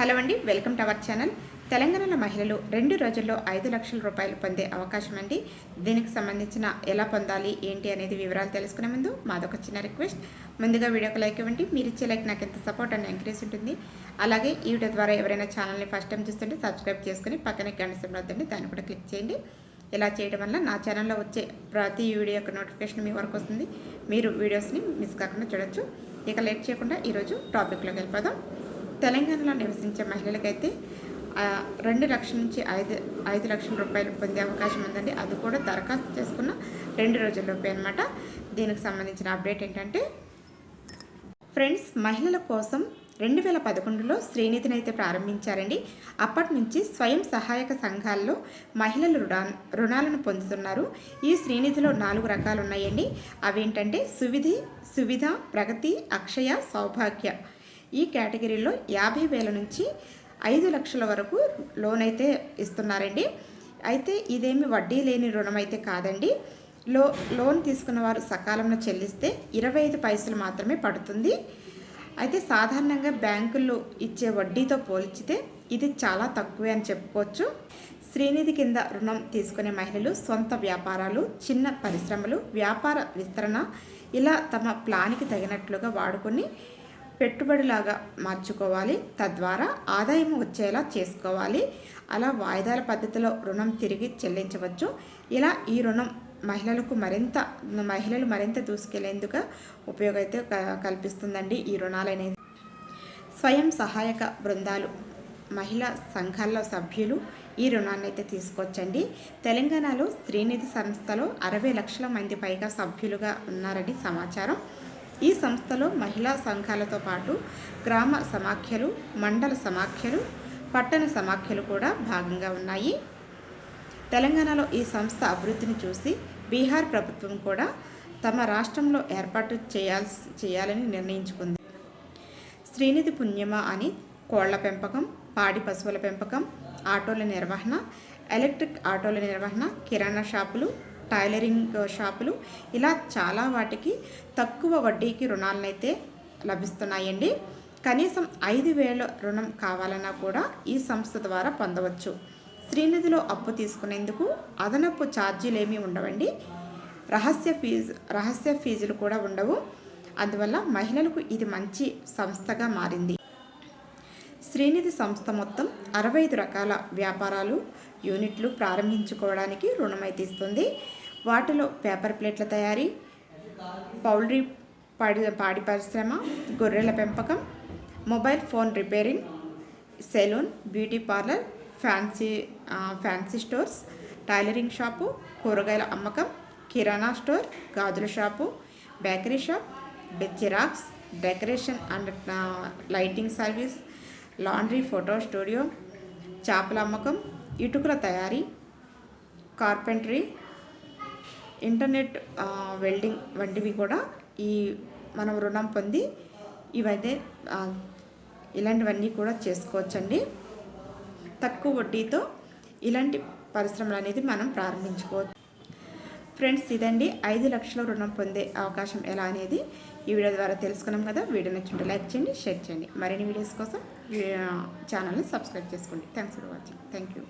Hello అండి welcome to our channel. తెలంగాణలో మహిళలు రెండు రోజుల్లో ఐదు లక్షల రూపాయలు పొందే అవకాశం అండి. దీనికి సంబంధించిన ఎలా పొందాలి ఏంటి అనేది వివరాలు తెలుసుకునే ముందు మాదొక చిన్న రిక్వెస్ట్. ముందుగా వీడియోకి లైక్ ఇవ్వండి మీరు ఇచ్చే లైక్ నాకు ఎంత సపోర్ట్ అండ్ ఎంకరేజ్ ఉంటుంది. అలాగే ఈ వీడియో ద్వారా ఎవరైనా ఛానల్ని ఫస్ట్ టైం చూస్తుంటే సబ్స్క్రైబ్ చేసుకుని పక్కనే గంట సింబల్ వద్దండి దాన్ని కూడా క్లిక్ చేయండి. ఇలా చేయడం వల్ల నా ఛానల్లో వచ్చే ప్రతి వీడియో యొక్క నోటిఫికేషన్ మీ వరకు వస్తుంది. మీరు వీడియోస్ని మిస్ కాకుండా చూడొచ్చు. ఇక లేట్ చేయకుండా ఈరోజు టాపిక్లోకి వెళ్ళిపోదాం. తెలంగాణలో నివసించే మహిళలకైతే రెండు లక్షల నుంచి ఐదు ఐదు లక్షల రూపాయలు పొందే అవకాశం ఉందండి. అది కూడా దరఖాస్తు చేసుకున్న రెండు రోజుల్లోపే అనమాట దీనికి సంబంధించిన అప్డేట్ ఏంటంటే ఫ్రెండ్స్ మహిళల కోసం రెండు వేల పదకొండులో శ్రీనిధిని అయితే ప్రారంభించారండి. అప్పటి నుంచి స్వయం సహాయక సంఘాల్లో మహిళలు రుణా రుణాలను పొందుతున్నారు. ఈ శ్రీనిధిలో నాలుగు రకాలు ఉన్నాయండి అవేంటంటే సువిధి సువిధ ప్రగతి అక్షయ సౌభాగ్య. ఈ కేటగిరీలో యాభై వేల నుంచి ఐదు లక్షల వరకు లోన్ అయితే ఇస్తున్నారండి. అయితే ఇదేమి వడ్డీ లేని రుణం అయితే కాదండి. లో లోన్ తీసుకున్న వారు సకాలంలో చెల్లిస్తే ఇరవై ఐదు పైసలు మాత్రమే పడుతుంది. అయితే సాధారణంగా బ్యాంకుల్లో ఇచ్చే వడ్డీతో పోల్చితే ఇది చాలా తక్కువే అని చెప్పుకోవచ్చు. శ్రీనిధి కింద రుణం తీసుకునే మహిళలు సొంత వ్యాపారాలు చిన్న పరిశ్రమలు వ్యాపార విస్తరణ ఇలా తమ ప్లాన్కి తగినట్లుగా వాడుకొని పెట్టుబడిలాగా మార్చుకోవాలి. తద్వారా ఆదాయం వచ్చేలా చేసుకోవాలి. అలా వాయిదాల పద్ధతిలో రుణం తిరిగి చెల్లించవచ్చు. ఇలా ఈ రుణం మహిళలకు మరింత మహిళలు మరింత దూసుకెళ్ళేందుకు ఉపయోగైతే క- కల్పిస్తుందండి ఈ రుణాలు అనేది స్వయం సహాయక బృందాలు మహిళా సంఘాల్లో సభ్యులు ఈ రుణాన్ని అయితే తీసుకోవచ్చండి. తెలంగాణలో స్త్రీనిధి సంస్థలో అరవై లక్షల మంది పైగా సభ్యులుగా ఉన్నారని సమాచారం. ఈ సంస్థలో మహిళా సంఘాలతో పాటు గ్రామ సమాఖ్యలు మండల సమాఖ్యలు పట్టణ సమాఖ్యలు కూడా భాగంగా ఉన్నాయి. తెలంగాణలో ఈ సంస్థ అభివృద్ధిని చూసి బీహార్ ప్రభుత్వం కూడా తమ రాష్ట్రంలో ఏర్పాటు చేయాల్సి చేయాలని నిర్ణయించుకుంది. శ్రీనిధి పుణ్యమా అని కోళ్ళ పెంపకం పాడి పశువుల పెంపకం ఆటోల నిర్వహణ ఎలక్ట్రిక్ ఆటోల నిర్వహణ కిరాణా షాపులు టైలరింగ్ షాపులు ఇలా చాలా వాటికి తక్కువ వడ్డీకి రుణాలనైతే లభిస్తున్నాయండి. కనీసం ఐదు వేల రుణం కావాలన్నా కూడా ఈ సంస్థ ద్వారా పొందవచ్చు. శ్రీనిధిలో అప్పు తీసుకునేందుకు అదనపు ఛార్జీలు ఏమీ ఉండవండి. రహస్య ఫీజు రహస్య ఫీజులు కూడా ఉండవు. అందువల్ల మహిళలకు ఇది మంచి సంస్థగా మారింది. శ్రీనిధి సంస్థ మొత్తం అరవై ఐదు రకాల వ్యాపారాలు యూనిట్లు ప్రారంభించుకోవడానికి రుణమైతే ఇస్తుంది వాటిలో పేపర్ ప్లేట్ల తయారీ పౌల్ట్రీ పాడి పాడి పరిశ్రమ గొర్రెల పెంపకం mobile phone repairing salon beauty parlour fancy fancy stores tailoring shop కూరగాయల అమ్మకం kirana store Gajula shop bakery shop xerox decoration and lighting service laundry photo studio చేపల అమ్మకం ఇటుకల తయారీ కార్పెంటరీ ఇంటర్నెట్ వెల్డింగ్ వంటివి కూడా ఈ మనం రుణం పొంది ఇవైతే ఇలాంటివన్నీ కూడా చేసుకోవచ్చండి. తక్కువ వడ్డీతో ఇలాంటి పరిశ్రమలు అనేది మనం ప్రారంభించుకోవచ్చు. ఫ్రెండ్స్ ఇదండి. ఐదు లక్షల రుణం పొందే అవకాశం ఎలా అనేది ఈ వీడియో ద్వారా తెలుసుకున్నాం కదా. వీడియో నచ్చుంటే లైక్ చేయండి షేర్ చేయండి. మరిన్ని వీడియోస్ కోసం ఛానల్ని సబ్స్క్రైబ్ చేసుకోండి. Thanks for watching. Thank you.